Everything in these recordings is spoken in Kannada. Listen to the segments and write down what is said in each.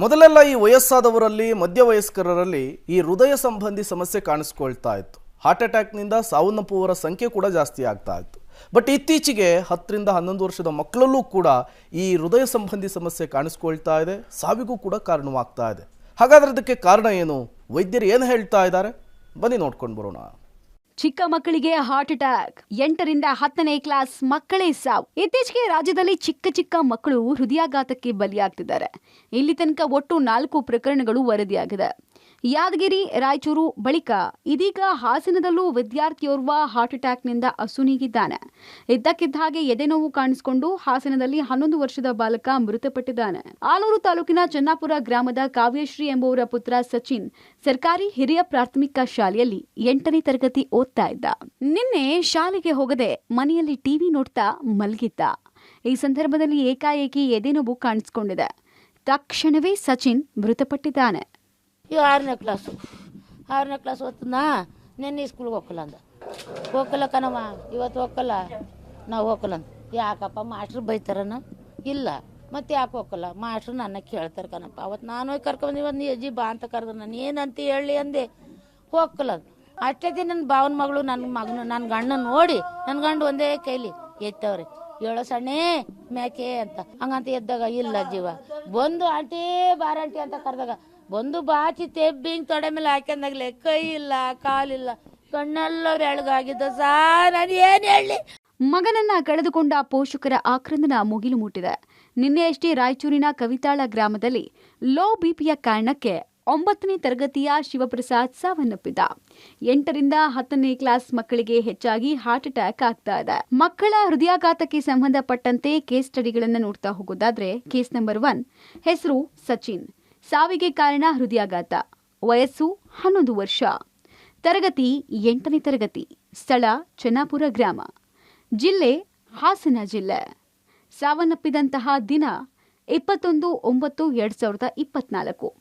ಮೊದಲೆಲ್ಲ ಈ ವಯಸ್ಸಾದವರಲ್ಲಿ, ಮಧ್ಯವಯಸ್ಕರರಲ್ಲಿ ಈ ಹೃದಯ ಸಂಬಂಧಿ ಸಮಸ್ಯೆ ಕಾಣಿಸ್ಕೊಳ್ತಾ ಇತ್ತು. ಹಾರ್ಟ್ ಅಟ್ಯಾಕ್ನಿಂದ ಸಾವನ್ನಪ್ಪುವವರ ಸಂಖ್ಯೆ ಕೂಡ ಜಾಸ್ತಿ ಆಗ್ತಾ ಇತ್ತು. ಬಟ್ ಇತ್ತೀಚೆಗೆ ಹತ್ತರಿಂದ ಹನ್ನೊಂದು ವರ್ಷದ ಮಕ್ಕಳಲ್ಲೂ ಕೂಡ ಈ ಹೃದಯ ಸಂಬಂಧಿ ಸಮಸ್ಯೆ ಕಾಣಿಸ್ಕೊಳ್ತಾ ಇದೆ, ಸಾವಿಗೂ ಕೂಡ ಕಾರಣವಾಗ್ತಾ ಇದೆ. ಹಾಗಾದ್ರೆ ಅದಕ್ಕೆ ಕಾರಣ ಏನು? ವೈದ್ಯರು ಏನು ಹೇಳ್ತಾ ಇದ್ದಾರೆ? ಬನ್ನಿ ನೋಡ್ಕೊಂಡು ಬರೋಣ. ಚಿಕ್ಕ ಮಕ್ಕಳಿಗೆ ಹಾರ್ಟ್ ಅಟ್ಯಾಕ್ ಎಂಟರಿಂದ ಹತ್ತನೇ ಕ್ಲಾಸ್ ಮಕ್ಕಳೇ ಸಾವು. ಇತ್ತೀಚೆಗೆ ರಾಜ್ಯದಲ್ಲಿ ಚಿಕ್ಕ ಚಿಕ್ಕ ಮಕ್ಕಳು ಹೃದಯಾಘಾತಕ್ಕೆ ಬಲಿಯಾಗ್ತಿದ್ದಾರೆ. ಇಲ್ಲಿ ತನಕ ಒಟ್ಟು ನಾಲ್ಕು ಪ್ರಕರಣಗಳು ವರದಿಯಾಗಿದೆ. ಯಾದಗಿರಿ, ರಾಯಚೂರು ಬಳಿಕ ಇದೀಗ ಹಾಸನದಲ್ಲೂ ವಿದ್ಯಾರ್ಥಿಯೋರ್ವ ಹಾರ್ಟ್ ಅಟ್ಯಾಕ್ನಿಂದ ಅಸುನೀಗಿದ್ದಾನೆ. ಇದ್ದಕ್ಕಿದ್ದ ಹಾಗೆ ಎದೆನೋವು ಕಾಣಿಸಿಕೊಂಡು ಹಾಸನದಲ್ಲಿ ಹನ್ನೊಂದು ವರ್ಷದ ಬಾಲಕ ಮೃತಪಟ್ಟಿದ್ದಾನೆ. ಆಲೂರು ತಾಲೂಕಿನ ಚನ್ನಾಪುರ ಗ್ರಾಮದ ಕಾವ್ಯಶ್ರೀ ಎಂಬುವರ ಪುತ್ರ ಸಚಿನ್ ಸರ್ಕಾರಿ ಹಿರಿಯ ಪ್ರಾಥಮಿಕ ಶಾಲೆಯಲ್ಲಿ ಎಂಟನೇ ತರಗತಿ ಓದ್ತಾ ಇದ್ದ. ನಿನ್ನೆ ಶಾಲೆಗೆ ಹೋಗದೆ ಮನೆಯಲ್ಲಿ ಟಿವಿ ನೋಡ್ತಾ ಮಲಗಿದ್ದ. ಈ ಸಂದರ್ಭದಲ್ಲಿ ಏಕಾಏಕಿ ಎದೆನೋವು ಕಾಣಿಸಿಕೊಂಡಿದೆ. ತಕ್ಷಣವೇ ಸಚಿನ್ ಮೃತಪಟ್ಟಿದ್ದಾನೆ. ಇವ ಆರನೇ ಕ್ಲಾಸು ಆರನೇ ಕ್ಲಾಸ್ ಓದ್ತನಾ ನಿನ್ನೆ ಸ್ಕೂಲ್ಗೆ ಹೋಗಲ್ಲ ಅಂದ. ಹೋಗಲ್ಲ ಕಣವ ಇವತ್ತು ಹೋಗಲ್ಲ ನಾವು ಹೋಗಲ್ಲ ಅಂತ ಯಾಕಪ್ಪ, ಮಾಸ್ಟ್ರು ಬೈತಾರನ? ಇಲ್ಲ. ಮತ್ತೆ ಯಾಕೆ ಹೋಗಲ್ಲ ಮಾಸ್ಟ್ರು ನನ್ನ ಕೇಳ್ತಾರೆ ಕಣಪ್ಪ. ಅವತ್ತು ನಾನು ಹೋಗಿ ಕರ್ಕೊಂಡ್ ಇವತ್ತು ನೀ ಅಜ್ಜಿ ಬಾ ಅಂತ ಕರೆದ್ರು. ನಾನು ಏನಂತ ಹೇಳಿ ಅಂದೆ. ಹೋಗಲ್ಲ ಅಷ್ಟೇ ದಿನ ನನ್ನ ಭಾವನ ಮಗಳು ನನ್ನ ಮಗನ ನನ್ನ ಗಂಡನ ನೋಡಿ ನನ್ನ ಗಂಡು ಒಂದೇ ಕೈಲಿ, ಎತ್ತವ್ರೆ. ಹೇಳೋ ಸಣ್ಣೆ, ಮ್ಯಾಕೆ? ಅಂತ. ಹಂಗಂತ ಎದ್ದಾಗ, ಇಲ್ಲ ಜೀವ ಬಂದು, ಆಂಟಿ ಬಾರಂಟಿ ಅಂತ ಕರೆದಾಗ ಬಂದು ಬಾಚಿ ತೆಬ್ಬಿಂಗ್ ತೊಡೆ ಮೇಲೆ ಹಾಕೊಂಡಾಗ್ಲೆ ಕೈ ಇಲ್ಲ ಕಾಲಿಲ್ಲ. ಕಣ್ಣೆಲ್ಲವ್ರು ಎಳಗಾಗಿದ್ದ ಸಾ ನಾನು ಏನು ಹೇಳಿ? ಮಗನನ್ನ ಕಳೆದುಕೊಂಡ ಪೋಷಕರ ಆಕ್ರಂದನ ಮುಗಿಲು ಮುಟ್ಟಿದೆ. ನಿನ್ನೆಯಷ್ಟೇ ರಾಯಚೂರಿನ ಕವಿತಾಳ ಗ್ರಾಮದಲ್ಲಿ ಲೋ ಬಿಪಿಯ ಕಾರಣಕ್ಕೆ ಒಂಬತ್ತನೇ ತರಗತಿಯ ಶಿವಪ್ರಸಾದ್ ಸಾವನ್ನಪ್ಪಿದ್ದ. ಎಂಟರಿಂದ ಹತ್ತನೇ ಕ್ಲಾಸ್ ಮಕ್ಕಳಿಗೆ ಹೆಚ್ಚಾಗಿ ಹಾರ್ಟ್ ಅಟ್ಯಾಕ್ ಆಗ್ತಾ ಇದೆ. ಮಕ್ಕಳ ಹೃದಯಾಘಾತಕ್ಕೆ ಸಂಬಂಧಪಟ್ಟಂತೆ ಕೇಸ್ ಸ್ಟಡಿಗಳನ್ನು ನೋಡ್ತಾ ಹೋಗೋದಾದ್ರೆ ಕೇಸ್ ನಂಬರ್ ಒನ್, ಹೆಸರು ಸಚಿನ್. ಸಾವಿಗೆ ಕಾರಣ ಹೃದಯಾಘಾತ. ವಯಸ್ಸು ಹನ್ನೊಂದು ವರ್ಷ. ತರಗತಿ ಎಂಟನೇ ತರಗತಿ. ಸ್ಥಳ ಚನ್ನಾಪುರ ಗ್ರಾಮ. ಜಿಲ್ಲೆ ಹಾಸನ ಜಿಲ್ಲೆ. ಸಾವನ್ನಪ್ಪಿದಂತಹ ದಿನ ಇಪ್ಪತ್ತೊಂದು ಒಂಬತ್ತು ಎರಡು ಸಾವಿರದ ಇಪ್ಪತ್ನಾಲ್ಕು.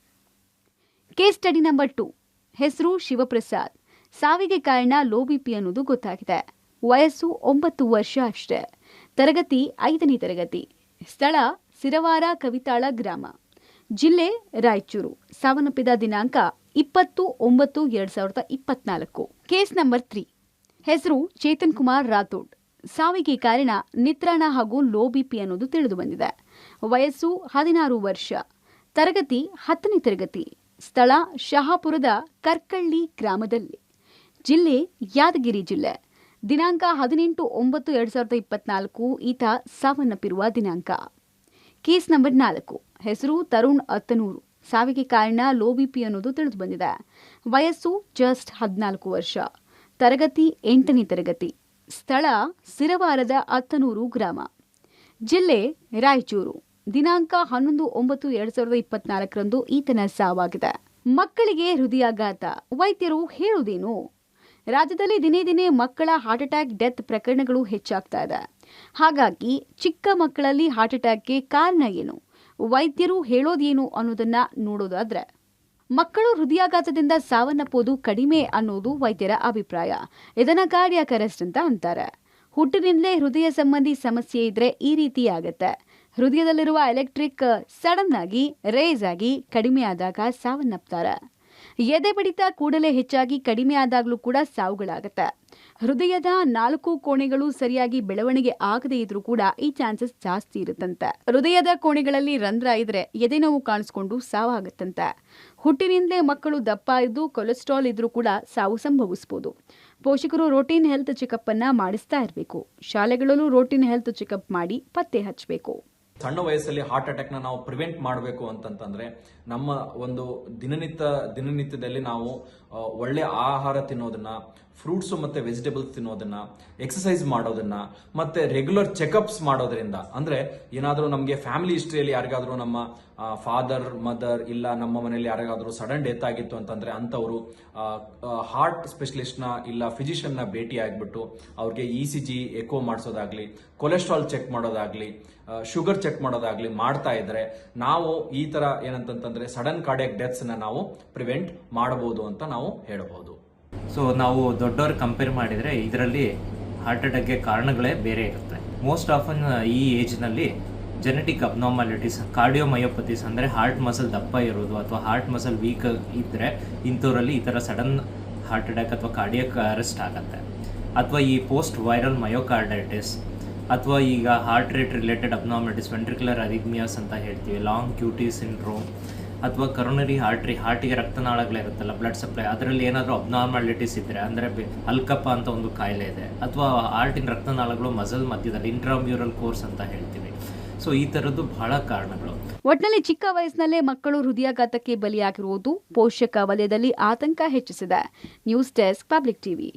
Case study number two. ಹೆಸರು ಶಿವಪ್ರಸಾದ್. ಸಾವಿಗೆ ಕಾರಣ ಲೋ ಬಿಪಿ ಅನ್ನೋದು ಗೊತ್ತಾಗಿದೆ. ವಯಸ್ಸು ಒಂಬತ್ತು ವರ್ಷ ಅಷ್ಟೇ. ತರಗತಿ ಐದನೇ ತರಗತಿ. ಸ್ಥಳ ಸಿರವಾರ ಕವಿತಾಳ ಗ್ರಾಮ. ಜಿಲ್ಲೆ ರಾಯಚೂರು. ಸಾವನ್ನಪ್ಪಿದ ದಿನಾಂಕ ಇಪ್ಪತ್ತು ಒಂಬತ್ತು ಎರಡ್ ಸಾವಿರದ ಇಪ್ಪತ್ನಾಲ್ಕು. Case number three. ಹೆಸರು ಚೇತನ್ ಕುಮಾರ್ ರಾಥೋಡ್. ಸಾವಿಗೆ ಕಾರಣ ನಿತ್ರಾಣ ಹಾಗೂ ಲೋ ಬಿಪಿ ಅನ್ನೋದು ತಿಳಿದು ಬಂದಿದೆ. ವಯಸ್ಸು ಹದಿನಾರು ವರ್ಷ. ತರಗತಿ ಹತ್ತನೇ ತರಗತಿ. ಸ್ಥಳ ಶಹಾಪುರದ ಕರ್ಕಳ್ಳಿ ಗ್ರಾಮದಲ್ಲಿ. ಜಿಲ್ಲೆ ಯಾದಗಿರಿ ಜಿಲ್ಲೆ. ದಿನಾಂಕ ಹದಿನೆಂಟು ಒಂಬತ್ತು ಎರಡ್ ಸಾವಿರದ ಇಪ್ಪತ್ನಾಲ್ಕು, ಈತ ಸಾವನ್ನಪ್ಪಿರುವ ದಿನಾಂಕ. ಕೇಸ್ ನಂಬರ್ ನಾಲ್ಕು. ಹೆಸರು ತರುಣ್ ಅತ್ತನೂರು ಸಾವಿಗೆ ಕಾರಣ ಲೋ ಬಿಪಿ ಅನ್ನೋದು ತಿಳಿದು ಬಂದಿದೆ. ವಯಸ್ಸು ಜಸ್ಟ್ ಹದಿನಾಲ್ಕು ವರ್ಷ. ತರಗತಿ ಎಂಟನೇ ತರಗತಿ. ಸ್ಥಳ ಸಿರವಾರದ ಅತ್ತನೂರು ಗ್ರಾಮ. ಜಿಲ್ಲೆ ರಾಯಚೂರು. ದಿನಾಂಕ ಹನ್ನೊಂದು ಒಂಬತ್ತು ಎರಡ್ ಸಾವಿರದ ಇಪ್ಪತ್ನಾಲ್ಕರಂದು ಈತನ ಸಾವಾಗಿದೆ. ಮಕ್ಕಳಿಗೆ ಹೃದಯಾಘಾತ. ವೈದ್ಯರು ಹೇಳುವುದೇನು? ರಾಜ್ಯದಲ್ಲಿ ದಿನೇ ದಿನೇ ಮಕ್ಕಳ ಹಾರ್ಟ್ ಅಟ್ಯಾಕ್, ಡೆತ್ ಪ್ರಕರಣಗಳು ಹೆಚ್ಚಾಗ್ತಾ ಇದೆ. ಹಾಗಾಗಿ ಚಿಕ್ಕ ಮಕ್ಕಳಲ್ಲಿ ಹಾರ್ಟ್ ಅಟ್ಯಾಕ್ಗೆ ಕಾರಣ ಏನು? ವೈದ್ಯರು ಹೇಳೋದೇನು ಅನ್ನೋದನ್ನ ನೋಡೋದಾದ್ರೆ, ಮಕ್ಕಳು ಹೃದಯಾಘಾತದಿಂದ ಸಾವನ್ನಪ್ಪೋದು ಕಡಿಮೆ ಅನ್ನೋದು ವೈದ್ಯರ ಅಭಿಪ್ರಾಯ. ಇದನ್ನ ಕಾರ್ಡಿಯಾಕ್ ಅರೆಸ್ಟ್ ಅಂತ ಅಂತಾರೆ. ಹುಟ್ಟಿನಿಂದಲೇ ಹೃದಯ ಸಂಬಂಧಿ ಸಮಸ್ಯೆ ಇದ್ರೆ ಈ ರೀತಿ ಆಗತ್ತೆ. ಹೃದಯದಲ್ಲಿರುವ ಎಲೆಕ್ಟ್ರಿಕ್ ಸಡನ್ ಆಗಿ, ರೇಸ್ ಆಗಿ ಕಡಿಮೆ ಆದಾಗ ಸಾವನ್ನಪ್ತಾರೆ. ಎದೆ ಬಡಿತ ಕೂಡಲೇ ಹೆಚ್ಚಾಗಿ ಕಡಿಮೆ ಆದಾಗಲೂ ಕೂಡ ಸಾವುಗಳಾಗತ್ತೆ. ಹೃದಯದ ನಾಲ್ಕು ಕೋಣೆಗಳು ಸರಿಯಾಗಿ ಬೆಳವಣಿಗೆ ಆಗದೇ ಇದ್ರೂ ಕೂಡ ಈ ಚಾನ್ಸಸ್ ಜಾಸ್ತಿ ಇರುತ್ತಂತೆ. ಹೃದಯದ ಕೋಣೆಗಳಲ್ಲಿ ರಂಧ್ರ ಇದ್ರೆ ಎದೆ ನೋವು ಕಾಣಿಸ್ಕೊಂಡು ಸಾವಾಗತ್ತಂತೆ. ಹುಟ್ಟಿನಿಂದಲೇ ಮಕ್ಕಳು ದಪ್ಪ ಇದ್ದು ಕೊಲೆಸ್ಟ್ರಾಲ್ ಇದ್ರೂ ಕೂಡ ಸಾವು ಸಂಭವಿಸಬಹುದು ಪೋಷಕರು ರೋಟೀನ್ ಹೆಲ್ತ್ ಚೆಕಪ್ ಅನ್ನ ಮಾಡಿಸ್ತಾ ಇರಬೇಕು. ಶಾಲೆಗಳಲ್ಲೂ ರೋಟೀನ್ ಹೆಲ್ತ್ ಚೆಕಪ್ ಮಾಡಿ ಪತ್ತೆ ಹಚ್ಚಬೇಕು. ಸಣ್ಣ ವಯಸ್ಸಲ್ಲಿ ಹಾರ್ಟ್ ಅಟ್ಯಾಕ್ನ ನಾವು ಪ್ರಿವೆಂಟ್ ಮಾಡಬೇಕು ಅಂತಂತಂದ್ರೆ ನಮ್ಮ ಒಂದು ದಿನನಿತ್ಯ ದಿನನಿತ್ಯದಲ್ಲಿ ನಾವು ಒಳ್ಳೆ ಆಹಾರ ತಿನ್ನೋದನ್ನ ಫ್ರೂಟ್ಸ್ ಮತ್ತೆ ವೆಜಿಟೇಬಲ್ಸ್ ತಿನ್ನೋದನ್ನ ಎಕ್ಸಸೈಸ್ ಮಾಡೋದನ್ನ, ಮತ್ತೆ ರೆಗ್ಯುಲರ್ ಚೆಕಪ್ಸ್ ಮಾಡೋದ್ರಿಂದ. ಅಂದ್ರೆ ಏನಾದರೂ ನಮಗೆ ಫ್ಯಾಮಿಲಿ ಹಿಸ್ಟ್ರಿಯಲ್ಲಿ ಯಾರಿಗಾದರೂ ನಮ್ಮ ಫಾದರ್ ಮದರ್ ಇಲ್ಲ ನಮ್ಮ ಮನೆಯಲ್ಲಿ ಯಾರಿಗಾದರೂ ಸಡನ್ ಡೆತ್ ಆಗಿತ್ತು ಅಂತಂದ್ರೆ ಅಂಥವರು ಹಾರ್ಟ್ ಸ್ಪೆಷಲಿಸ್ಟ್ನ ಇಲ್ಲ ಫಿಸಿಷಿಯನ್ನ ಭೇಟಿ ಆಗಿಬಿಟ್ಟು ಅವ್ರಿಗೆ ಇ ಸಿ ಜಿ ಎಕೋ ಮಾಡಿಸೋದಾಗ್ಲಿ ಕೊಲೆಸ್ಟ್ರಾಲ್ ಚೆಕ್ ಮಾಡೋದಾಗ್ಲಿ ಶುಗರ್ ಚೆಕ್ ಮಾಡೋದಾಗ್ಲಿ ಮಾಡ್ತಾ ಇದ್ರೆ ನಾವು ಈ ತರ ಏನಂತಂತಂದರೆ ಸಡನ್ ಕಾರ್ಡಿಯಾಕ್ ಡೆತ್ಸ್ನ ನಾವು ಪ್ರಿವೆಂಟ್ ಮಾಡಬಹುದು ಅಂತ ನಾವು ಹೇಳಬಹುದು ಸೊ ನಾವು ದೊಡ್ಡವ್ರು ಕಂಪೇರ್ ಮಾಡಿದರೆ ಇದರಲ್ಲಿ ಹಾರ್ಟ್ ಅಟ್ಯಾಕ್ಗೆ ಕಾರಣಗಳೇ ಬೇರೆ ಇರುತ್ತೆ. ಮೋಸ್ಟ್ ಆಫನ್ ಈ ಏಜ್ನಲ್ಲಿ ಜೆನೆಟಿಕ್ ಅಬ್ನಾರ್ಮಾಲಿಟೀಸ್ ಕಾರ್ಡಿಯೋಮಯೋಪತೀಸ್ ಅಂದರೆ ಹಾರ್ಟ್ ಮಸಲ್ ದಪ್ಪ ಇರೋದು ಅಥವಾ ಹಾರ್ಟ್ ಮಸಲ್ ವೀಕ್ ಇದ್ದರೆ ಇಂಥವರಲ್ಲಿ ಈ ಥರ ಸಡನ್ ಹಾರ್ಟ್ ಅಟ್ಯಾಕ್ ಅಥವಾ ಕಾರ್ಡಿಯಕ್ ಅರೆಸ್ಟ್ ಆಗುತ್ತೆ. ಅಥವಾ ಈ ಪೋಸ್ಟ್ ವೈರಲ್ ಮಯೋಕಾರ್ಡೈಟಿಸ್ ಅಥವಾ ಈಗ heart rate related abnormalities ventricular arrhythmias ಅಂತ ಹೇಳ್ತೀವಿ ಲಾಂಗ್ ಕ್ಯೂಟಿ ಸಿಂಡ್ರೋಮ್ ಅಥವಾ ಕರೋನರಿ ಹಾರ್ಟ್ರಿ ಹಾರ್ಟಿಗೆ ರಕ್ತನಾಳಗಳಿರುತ್ತಲ್ಲ ಬ್ಲಡ್ ಸಪ್ಲೈ ಅದರಲ್ಲಿ ಏನಾದರೂ ಅಬ್ನಾರ್ಮಾಲಿಟೀಸ್ ಇದ್ದರೆ ಅಂದರೆ ಅಲ್ಕಪ್ಪ ಅಂತ ಒಂದು ಕಾಯಿಲೆ ಇದೆ, ಅಥವಾ ಹಾರ್ಟಿನ ರಕ್ತನಾಳಗಳು ಮಸಲ್ ಮಧ್ಯದಲ್ಲಿ ಇಂಟ್ರಾಮ್ಯೂರಲ್ ಕೋರ್ಸ್ ಅಂತ ಹೇಳ್ತೀವಿ. ಸೊ ಈ ಥರದ್ದು ಬಹಳ ಕಾರಣಗಳು. ಒಟ್ನಲ್ಲಿ ಚಿಕ್ಕ ವಯಸ್ಸಿನಲ್ಲೇ ಮಕ್ಕಳು ಹೃದಯಾಘಾತಕ್ಕೆ ಬಲಿಯಾಗಿರುವುದು ಪೋಷಕ ವಲಯದಲ್ಲಿ ಆತಂಕ ಹೆಚ್ಚಿಸಿದೆ. News desk, public TV.